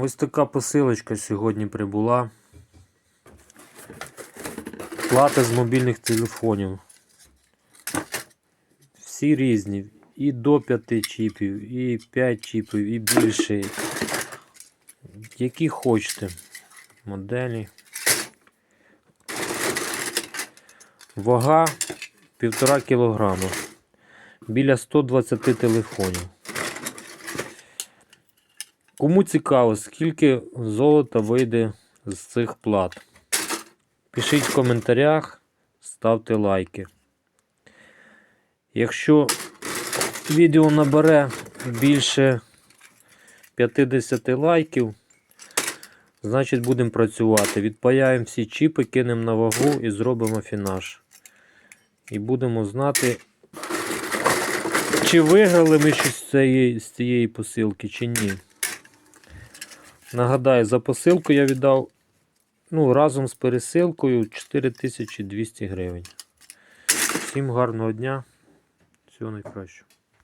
Ось така посилочка сьогодні прибула. Плата з мобільних телефонів. Всі різні. І до 5 чіпів, і 5 чіпів, і більше. Які хочете моделі. Вага 1,5 кілограма. Біля 120 телефонів. Кому цікаво, скільки золота вийде з цих плат? Пишіть в коментарях, ставте лайки. Якщо відео набере більше 50 лайків, значить будемо працювати. Відпаяємо всі чіпи, кинемо на вагу і зробимо фінаж. І будемо знати, чи виграли ми щось з цієї, з цієї посилки, чи ні. Нагадаю, за посилку я віддав ну, разом з пересилкою 4200 гривень. Всім гарного дня, всього найкращого.